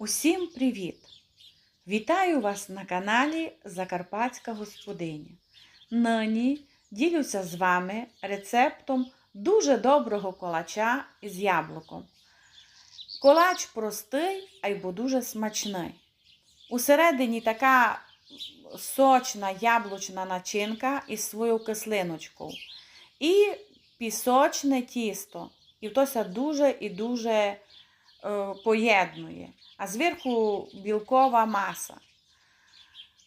Усім привіт! Вітаю вас на каналі Закарпатська господиня. Нині ділюся з вами рецептом дуже доброго колача із яблуком. Колач простий, а й бо дуже смачний. Усередині така сочна яблучна начинка із своєю кислиночкою. І пісочне тісто. І тося дуже і дуже поєднує. А зверху білкова маса.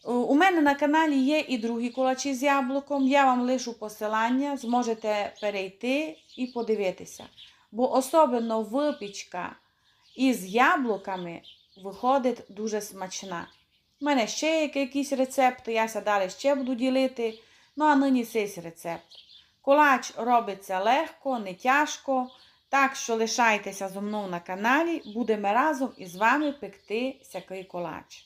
Е, У мене на каналі є і другі колачі з яблуком. Я вам лишу посилання, зможете перейти і подивитися. Бо особливо випічка із яблуками виходить дуже смачна. У мене ще є якісь рецепти, я далі ще буду ділити. Ну а нині цей рецепт. Колач робиться легко, не тяжко. Так що лишайтеся зо мною на каналі, будемо разом із вами пекти всякий колач.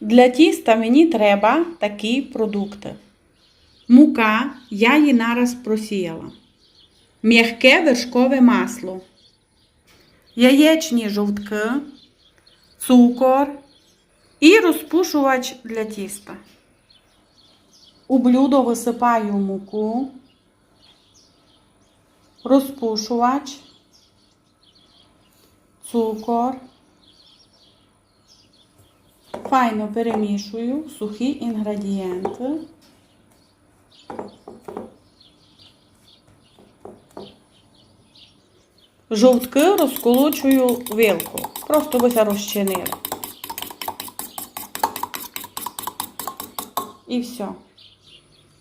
Для тіста мені треба такі продукти. Мука я її нараз просіяла. М'яке вершкове масло. Яєчні жовтки, цукор і розпушувач для тіста. У блюдо висипаю муку, розпушувач, цукор. Файно перемішую сухі інгредієнти. Жовтки розколочую вилку. Просто вися розчинили. І все.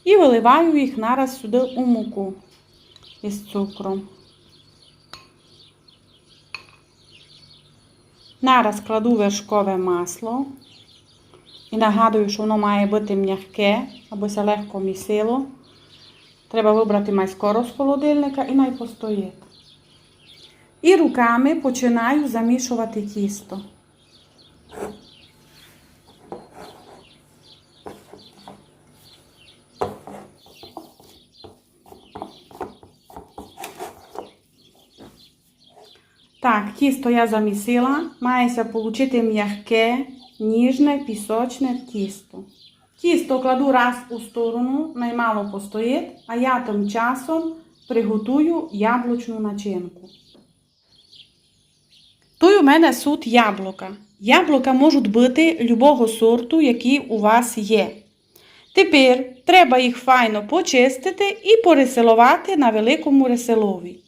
І виливаю їх нараз сюди у муку із цукром. Нараз кладу вершкове масло. І нагадую, що воно має бути м'яке, се легко місило. Треба вибрати майскоро з холодильника і найпостоїть. І руками починаю замішувати тісто. Так, тісто я замісила. Мається отримати м'яке, ніжне, пісочне тісто. Тісто кладу раз у сторону, наймало постоїть, а я тим часом приготую яблучну начинку. Тут у мене суд яблука. Яблука можуть бути любого сорту, який у вас є. Тепер треба їх файно почистити і переселувати на великому реселові.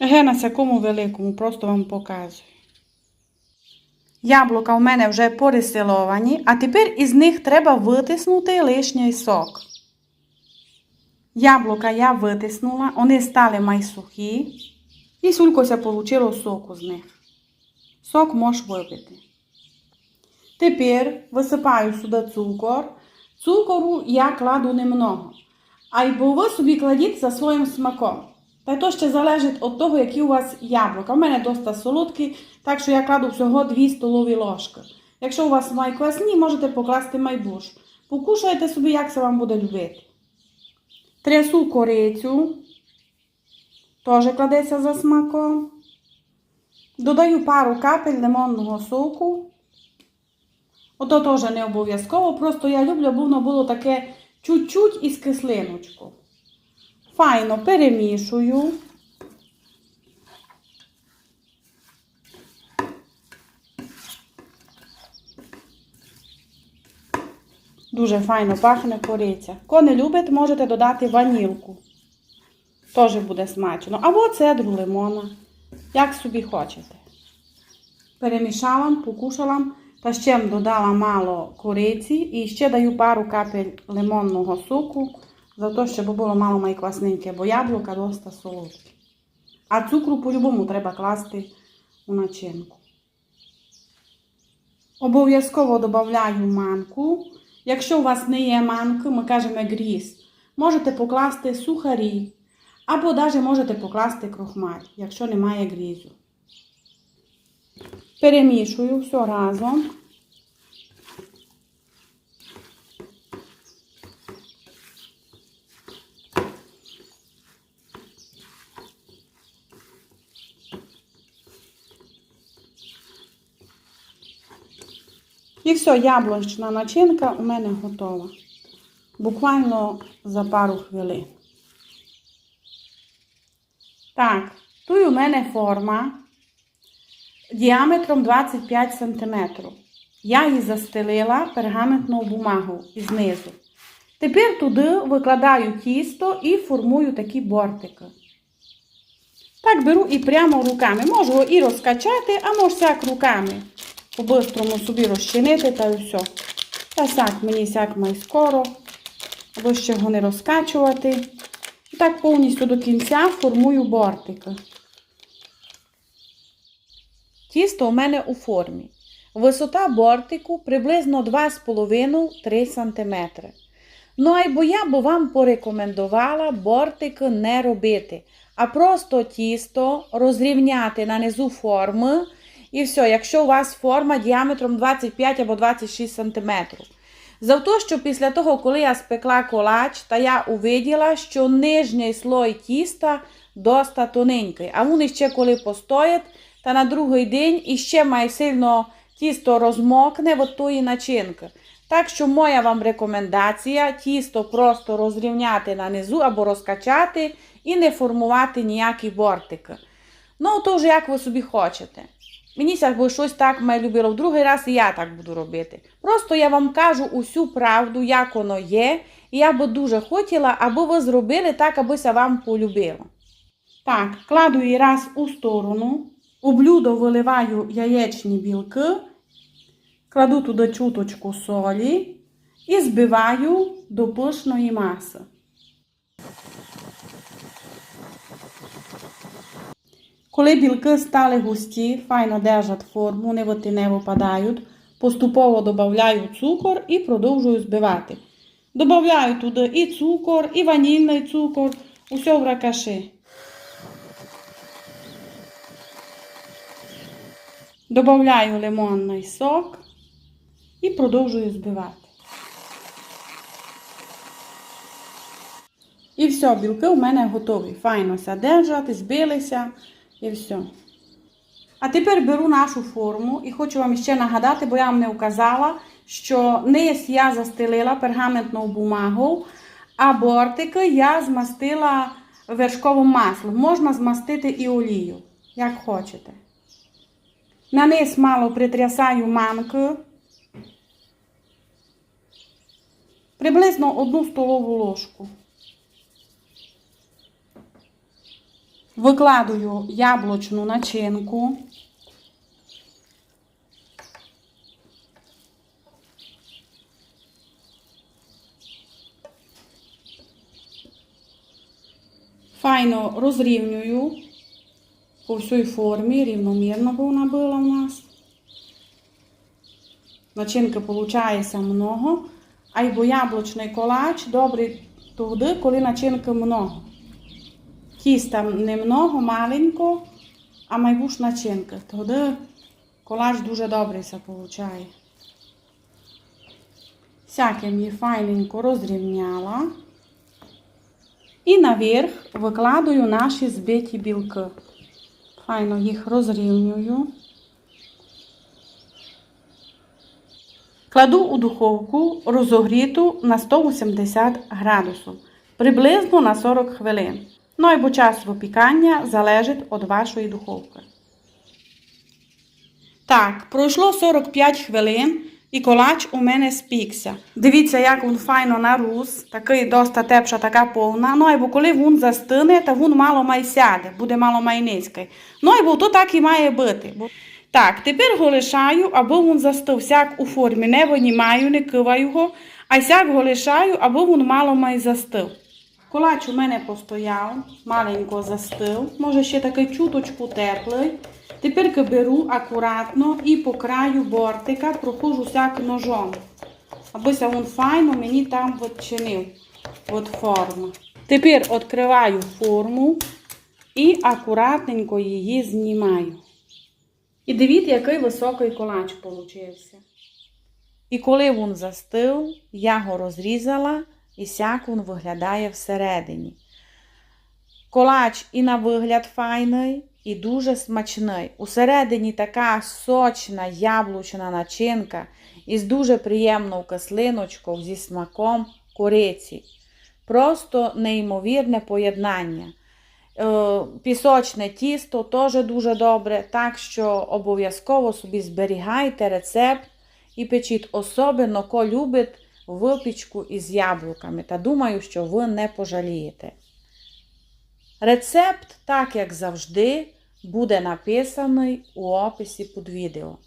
Ге на якому великому, просто вам показую. Яблука у мене вже переселовані, а тепер із них треба витиснути лишній сок. Яблука я витиснула, вони стали майсухі, і сулькося получило соку з них. Сок можеш випити. Тепер висипаю сюди цукор. Цукору я кладу немного. А й бо ви собі кладіть за своїм смаком. Та то ще залежить від того, які у вас яблука. У мене досить солодкі, так що я кладу всього 2 столові ложки. Якщо у вас майквасні, можете покласти майбуш. Покушайте собі, як це вам буде любити. Трясу корицю. Теж кладеться за смаком. Додаю пару капель лимонного соку. Ото теж не обов'язково, просто я люблю, бо воно було таке чуть-чуть із кислиночку. Файно перемішую. Дуже файно пахне кориця. Ко не любить, можете додати ванілку. Теж буде смачно. Або цедру лимона. Як собі хочете. Перемішала, покушала та ще додала мало кориці і ще даю пару капель лимонного соку, за те, щоб було мало майквасненьке, бо яблука досить солодкі. А цукру по-любому треба класти у начинку. Обов'язково додаю манку. Якщо у вас не є манки, ми кажемо гріз, можете покласти сухарі. Або навіть можете покласти крохмар, якщо немає грізу. Перемішую все разом. І все, яблучна начинка у мене готова. Буквально за пару хвилин. Так, тут у мене форма діаметром 25 см. Я її застелила пергаментною бумагою знизу. Тепер туди викладаю тісто і формую такі бортики. Так беру і прямо руками. Можу і розкачати, а можу сяк руками. По-бистрому собі розчинити та і все. Та сяк мені сяк май скоро. Або ще його не розкачувати. І так повністю до кінця формую бортики. Тісто у мене у формі. Висота бортику приблизно 2,5-3 см. Ну, а й бо я би вам порекомендувала бортики не робити, а просто тісто розрівняти на низу форми. І все, якщо у вас форма діаметром 25 або 26 см. За те, що після того, коли я спекла колач, та я увиділа, що нижній слой тіста доста тоненький, а вони ще коли постоять, та на другий день іще має сильно тісто розмокне от тої начинки. Так що моя вам рекомендація тісто просто розрівняти на низу або розкачати і не формувати ніякі бортики. Ну, то вже як ви собі хочете. Мені би щось так мене любило в другий раз і я так буду робити. Просто я вам кажу усю правду, як воно є, і я би дуже хотіла, аби ви зробили так, абися вам полюбило. Так, кладу її раз у сторону. У блюдо виливаю яєчні білки, кладу туди чуточку солі і збиваю до пишної маси. Коли білки стали густі, файно держать форму, не воти не випадають, поступово додаю цукор і продовжую збивати. Добавляю туди і цукор, і ванільний цукор, усе в ракаші. Добавляю лимонний сок і продовжую збивати. І все, білки у мене готові. Файно держать, збилися і все. А тепер беру нашу форму і хочу вам ще нагадати, бо я вам не вказала, що низ я застелила пергаментною бумагою, а бортики я змастила вершковим маслом. Можна змастити і олію, як хочете. На низ мало притрясаю манки. Приблизно одну столову ложку. Викладую яблучну начинку. Файно розрівнюю по всій формі, рівномірно вона була у нас. Начинки виходить много, а й яблучний колач добрий туди, коли начинки много. Тіста немного, маленько, а майбуш начинки. Тоді колач дуже добрий се. Всяким її файненько розрівняла. І наверх викладаю наші збиті білки. Файно їх розрівнюю. Кладу у духовку розогріту на 180 градусів, приблизно на 40 хвилин. Ну і бо час випікання залежить від вашої духовки. Так, пройшло 45 хвилин і колач у мене спікся. Дивіться, як він файно нарус, такий доста тепша, така повна. Ну і бо коли він застине, то він мало май сяде, буде мало май низький. Ну і бо то так і має бути. Так, тепер го лишаю, аби він застив сяк у формі. Не винімаю, не киваю його, а сяк го лишаю, аби він мало май застив. Колач у мене постояв, маленько застив, може ще такий чуточку теплий. Тепер беру акуратно і по краю бортика проходжу сяк ножом, абися він файно мені там відчинив від форми. Тепер відкриваю форму і акуратненько її знімаю. І дивіться, який високий колач получився. І коли він застив, я його розрізала, і сяк він виглядає всередині. Колач і на вигляд файний, і дуже смачний. Усередині така сочна яблучна начинка із дуже приємною кислиночкою зі смаком кориці. Просто неймовірне поєднання. Е, Пісочне тісто теж дуже добре, так що обов'язково собі зберігайте рецепт і печіть особливо, ко любить випічку із яблуками. Та думаю, що ви не пожалієте. Рецепт, так як завжди, буде написаний у описі під відео.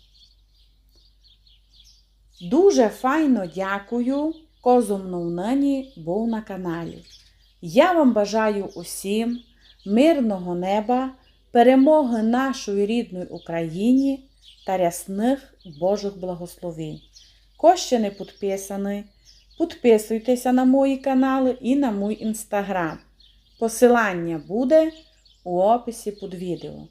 Дуже файно дякую, козу мною нині був на каналі. Я вам бажаю усім мирного неба, перемоги нашої рідної Україні та рясних Божих благословень. Хто ще не підписаний, підписуйтеся на мої канали і на мій інстаграм. Посилання буде у описі під відео.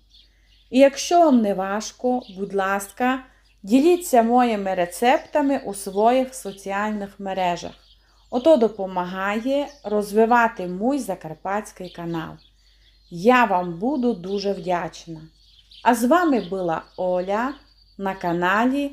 І якщо вам не важко, будь ласка, діліться моїми рецептами у своїх соціальних мережах. Ото допомагає розвивати мій закарпатський канал. Я вам буду дуже вдячна. А з вами була Оля на каналі